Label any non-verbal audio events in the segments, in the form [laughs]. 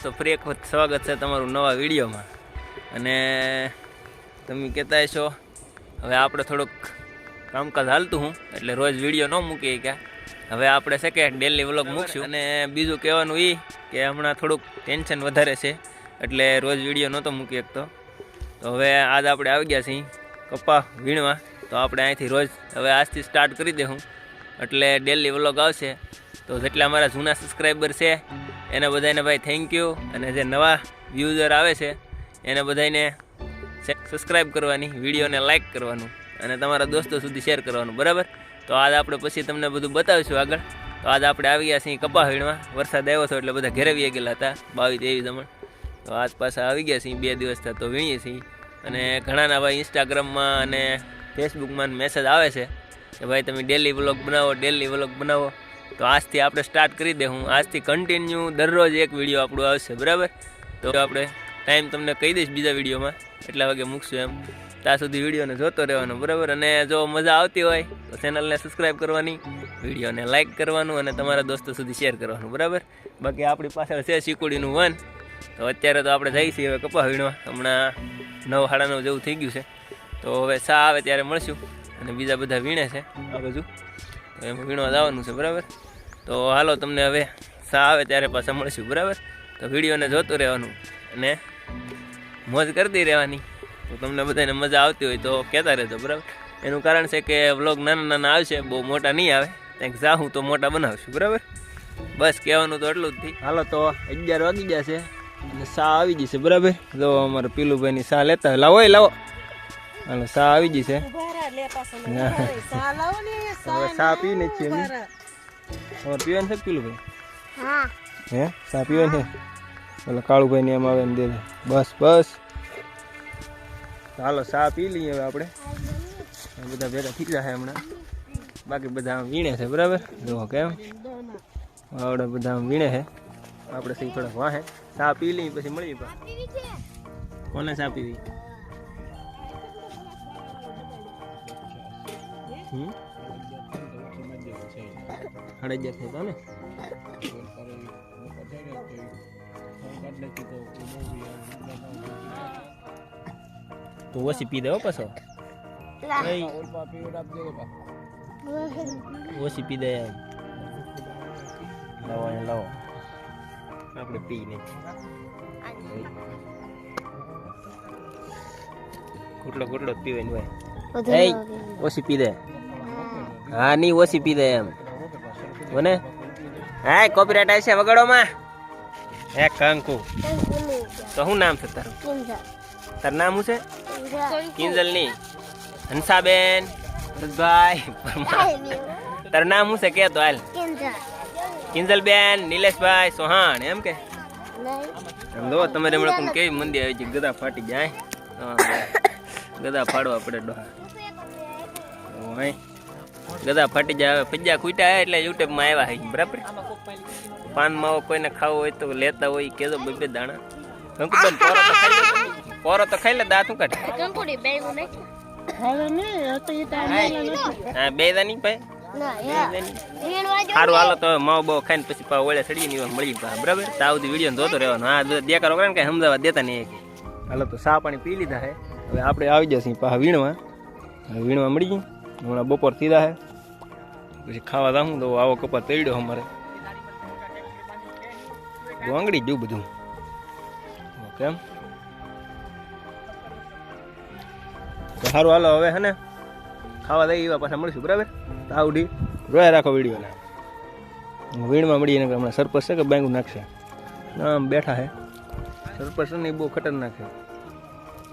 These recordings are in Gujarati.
દોસ્તો ફરી એક વખત સ્વાગત છે તમારું નવા વિડીયોમાં. અને તમે કહેતા છો હવે આપણે થોડુંક કામકાજ હાલતું હું એટલે રોજ વીડિયો ન મૂકીએ ક્યાં. હવે આપણે છે કે ડેલી વ્લોગ મૂકશું. અને બીજું કહેવાનું એ કે હમણાં થોડુંક ટેન્શન વધારે છે એટલે રોજ વીડિયો નહોતો મૂકી શકતો તો. હવે આજ આપણે આવી ગયા છીએ કપા વીણવા. તો આપણે અહીંથી રોજ હવે આજથી સ્ટાર્ટ કરી દઉં એટલે ડેલી વ્લોગ આવશે. તો જેટલા અમારા જૂના સબસ્ક્રાઈબર છે એને બધાને ભાઈ થેન્ક યુ અને જે નવા વ્યૂઝર આવે છે, એને બધાને સબસ્ક્રાઈબ કરવાની, વિડીયોને લાઇક કરવાનું અને તમારા દોસ્તો સુધી શેર કરવાનું, બરાબર? તો આજ આપણે પછી તમને બધું બતાવીશું આગળ. તો આજ આપણે આવી ગયા છીએ કપા વીણવા વરસાદ આવ્યો હતો એટલે બધા ઘરે વી ગયેલા હતા, બાવીસ ત્રેવીસ દમણ. તો આજ પાછા આવી ગયા છીએ, બે દિવસ થયા તો વીણીએ છીએ. અને ઘણાના ભાઈ ઇન્સ્ટાગ્રામમાં અને ફેસબુકમાં મેસેજ આવે છે કે ભાઈ તમે ડેલી વ્લોગ બનાવો ડેલી વ્લોગ બનાવો. તો આજથી આપણે સ્ટાર્ટ કરી દે. હું આજથી કન્ટિન્યુ દરરોજ એક વીડિયો આપણો આવશે, બરાબર? તો આપણે ટાઈમ તમને કહી દઈશ બીજા વિડીયોમાં એટલા વાગે મૂકશું એમ. ત્યાં સુધી વિડીયોને જોતો રહેવાનો, બરાબર? અને જો મજા આવતી હોય, તો ચેનલને સબસ્ક્રાઈબ કરવાની, વિડીયોને લાઇક કરવાનું અને તમારા દોસ્તો સુધી શેર કરવાનું, બરાબર? બાકી આપણી પાછળ છે શીકુડીનું વન. તો અત્યારે તો આપણે જઈએ હવે કપા વીણવા હમણાં નવ સાડા નવ જેવું થઈ ગયું છે. તો હવે સા આવે ત્યારે મળશું અને બીજા બધા વીણે છે. આ બાજુ. તો એમાં વીણવા જવાનું છે, બરાબર? તો હાલો તમને હવે સા આવે ત્યારે પાછા મળશું બરાબર? તો વિડીયોને જોતું રહેવાનું અને મોજ કરતી રહેવાની. તો તમને બધાને મજા આવતી હોય તો કહેતા રહેજો બરાબર? એનું કારણ છે કે વ્લોગ નાના નાના આવશે બહુ મોટા નહીં આવે. કંઈક જાઉં તો મોટા બનાવશું બરાબર? બસ કહેવાનું તો એટલું જ થઈ હાલો તો અગિયાર વાગી જશે અને સા આવી જશે બરાબર? જો અમારે પીલુભાઈની સા લેતા હોય. લાવો એ લાવો. હાલો સા આવી જશે હવે સા પીને છીએ અમે. તમારે પીવાનું છે પીલું ભાઈ હે. સા પીવાની છે? ઓલા કાળુભાઈ ને એમ આવે ને દે. બસ બસ. ચાલો સા પી લઈએ હવે આપણે. બધા ભેગા થઈ જશે હમણાં. બાકી બધા આમ વીણે છે બરાબર? જુઓ કેમ. આવડે બધા આમ વીણે છે. આપણે સહી થોડાક વાહે. સા પી લઈએ પછી મળીએ પણ. કોને સા પીવી? હમ? સાડા અગિયાર થઈ ને? તું ઓછી પી દેવો પાછો. ઓછી પી દે લાવો લાવો. આપણે પી નહીં. કુટલો કુટલો પીવે ને હોય. ઓછી પી દે. હા નહીં ઓછી પી દે એમ. કોને હા કોપીરાઇટ આવશે વગડોમાં હે, કંકુ. તો શું નામ છે તારું? તારું નામ શું છે? કિંજલની. હંસાબેન. ભાઈ તારું નામ શું છે? કે તો હાલ. કિંજલબેન, નિલેશભાઈ, સોહાણ, એમ કે? સમજો તમારે હમણાં પણ કેવી મંદી આવી છે? ગદા ફાટી જાય ગદા ફાડવા પડે ડોહા. ઓય. ગદા ફાટી જાય પજ્જા ખૂટ્યા એટલે યુટ્યુબમાં આવ્યા હે બરાબર? પાન માવો કોઈને ખાવો હોય તો લેતા હોય કેજો બે બે દાણા. કંકુબેન પોરો તો ખાઈ લે. પોરો તો ખાઈ લે દાંતું કાઢ? કંકુડી બેવું હા. બે દાની ભાઈ? સારું હાલો તો માવો બાવો ખાઈને પછી પાવ ઓળે સડી ની મળી પા બરાબર? તાવ વીડિયો જોતો રહેવાનો. હા દેખાડો કરે ને કઈ સમજાવવા દેતા નહીં હાલો તો સા પાણી પી લીધા હે. હવે આપણે આવી જશે પા વીણવા. વીણવા મળી ગઈ. હમણાં બપોર થીધા હે. પછી ખાવા જાઉં તો આવો કપા તળ્યો અમારે. વાંગડી ગયું બધું. કેમ તો સારું, હાલો હવે હે ને ખાવા દઈ એવા પાછા મળીશું, બરાબર? તાવડી રોયા રાખો વિડીયોને. વીણમાં મળીએ ને હમણાં સરપંચ છે કે બેંક નાખશે? આમ બેઠા હે. સરપંચ ને બહુ ખતરનાક છે.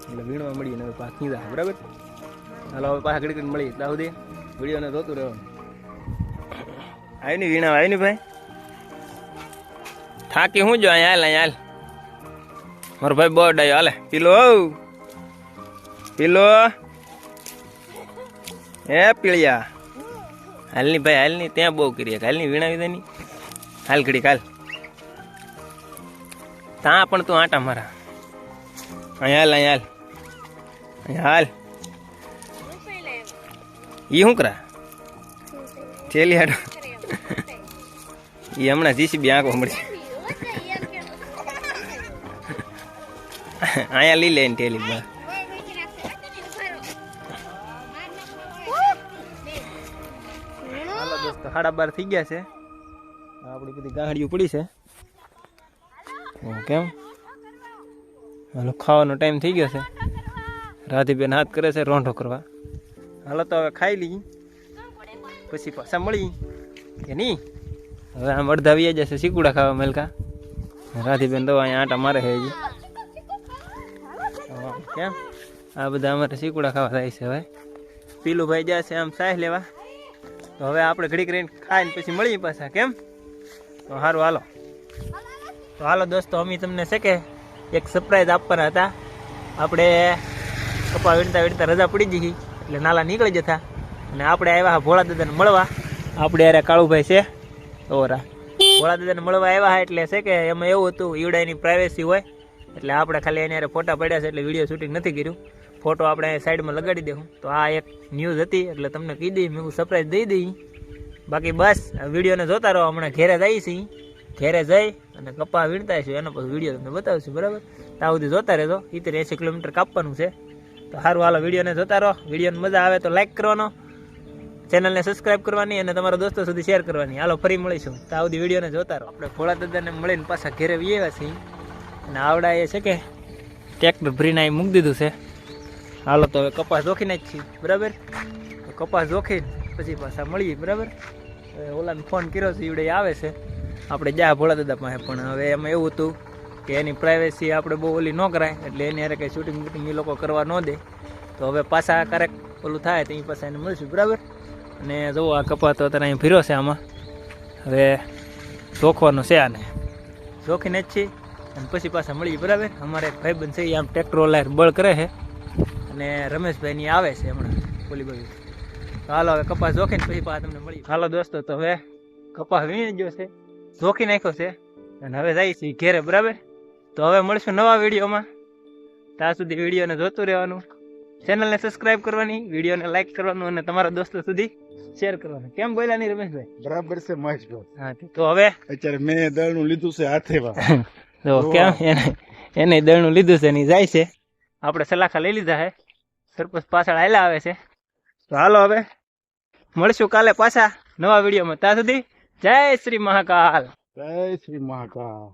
એટલે વીણમાં મળીએ હવે પાછા કીધા બરાબર? હાલો, હવે પાછા ઘડી કરીને મળીએ. ત્યાં સુધી વિડીયોને જોતું રહેવાનું આવી ને વીણા આવી ને ભાઈ? થાકી હું જો અહીંયા હાલ અહીંયા હાલ. મારો ભાઈ બહુ ડાયો હાલે. પીલો. પીલો. હે પીળિયા. હાલની ભાઈ હાલની ત્યાં બહુ કરીએ હાલની વીણાવી દેની હાલ ઘડી હાલ. ત્યાં પણ તું આટા મારા. અહીંયા હાલ અહીંયા હાલ. અહીંયા હાલ. ઈ શું કરા? ચેલી હાડો ઈ હમણાં જીસીબી આંખો મળી અહીંયા લઈ લે ટેલી બા સાડા બાર થઈ ગયા છે. આપણી બધી ગાંડીઓ પડી છે. કેમ? હાલો, ખાવાનો ટાઈમ થઈ ગયો છે. રાધીબેન હાથ કરે છે રોંઢો કરવા. હાલો તો હવે ખાઈ લઈ પછી પાછા મળી કે નહીં? હવે આમ અડધા આવી જશે. શીકુડા ખાવા મેલકા. રાધીબેન તો અહીંયા આટા મારે છે કેમ? આ બધા અમારે શીકુડા ખાવા થાય છે હવે. પીલું ભાઈ જશે આમ સાહ લેવા. તો હવે આપણે ઘડીક રહીને ખાઈને પછી મળીએ પાછા. કેમ? તો સારું હાલો. તો હાલો દોસ્તો, અમે તમને છે કે એક સરપ્રાઈઝ આપવાના હતા. આપણે કપા વીણતા વીણતા રજા પડી ગઈ એટલે નાલા નીકળી જતા. અને આપણે આવ્યા ભોળા દાદાને મળવા. આપણે યારે કાળુભાઈ છે, ઓરા. ભોળા દાદાને મળવા આવ્યા એટલે છે કે એમાં એવું હતું ઈવડાની પ્રાઇવેસી હોય, એટલે આપણે ખાલી એને હારે ફોટા પડ્યા છે એટલે વીડિયો શૂટિંગ નથી કર્યું. ફોટો આપણે સાઈડમાં લગાડી દેવું તો આ એક ન્યૂઝ હતી, એટલે તમને કહી દઈ, મેં સરપ્રાઈઝ દઈ દઈ. બાકી બસ વિડીયોને જોતા રહો, હમણાં ઘેરે જઈ છીએ ઘેરે જઈ અને કપા વીણતા છું એનો પછી વીડિયો તમને બતાવશું, બરાબર? ત્યાં સુધી જોતા રહેજો ઇતર એંસી કિલોમીટર કાપવાનું છે. તો સારું, હાલો વિડીયોને જોતા રહો. વિડીયોને મજા આવે તો લાઈક કરવાનો. ચેનલને સબસ્ક્રાઇબ કરવાની અને તમારા દોસ્તો સુધી શેર કરવાની. હાલો, ફરી મળીશું. તો આ બધી વિડીયોને જોતા રહો. આપણે ભોળા દાદાને મળીને પાછા ઘેરે આવ્યા છીએ. અને આવડા એ છે કે ટ્રેક્ટર ભરીને અહીં મૂકી દીધું છે. હાલો, તો હવે કપાસ જોખીને જ છીએ. બરાબર? કપાસ જોખીને પછી પાછા મળીએ, બરાબર? હવે ઓલાને ફોન કર્યો છે, ઈવડે આવે છે. આપણે જા ભોળા દાદા પાસે, પણ હવે એમાં એવું હતું કે એની પ્રાઇવેસી આપણે બહુ ઓલી ન કરાય, એટલે એની હારે કંઈ શૂટિંગ બૂટિંગ એ લોકો કરવા ન દે. તો હવે પાછા ક્યારેક ઓલું થાય તો એ પાછા એને મળશું, બરાબર? અને જુઓ આ કપાતો અત્યારે અહીં ફીરો છે આમાં. હવે જોખવાનું છે આને. જોખીને જ છીએ. અને પછી પાછા મળીએ બરાબર? અમારે એક ભાઈબંધ છે એ આમ ટ્રેક્ટર ઓલા બળ કરે છે. અને રમેશભાઈની આવે છે હમણાં બોલી બોલી હાલો હવે કપાસ જોખીને પછી પાછા તમને મળી હાલો દોસ્તો તો હવે કપાસ વીણી ગયો છે. જોખી નાખ્યો છે. અને હવે જાય છે ઘેરે બરાબર? તો હવે મળશું નવા વિડીયોમાં. ત્યાં સુધી વિડીયોને જોતું રહેવાનું. ચેનલને સબસ્ક્રાઇબ કરવાની વિડીયોને લાઈક કરવાનું અને તમારા દોસ્તો સુધી શેર કરવાનું. કેમ બોલ્યા નહીં રમેશભાઈ? બરાબર છે મહેશભાઈ. હા તો હવે? અત્યારે મેં દળનું લીધું છે હાથેમાં [laughs] તો કેમ? એને એને દળનું લીધું છે ને જાય છે. આપણે સલાખા લઈ લીધા છે સરપંચ પાછળ આવેલા આવે છે. તો હાલો હવે. મળશું કાલે પાછા નવા વિડીયોમાં. ત્યાં સુધી જય શ્રી મહાકાલ. જય શ્રી મહાકાળ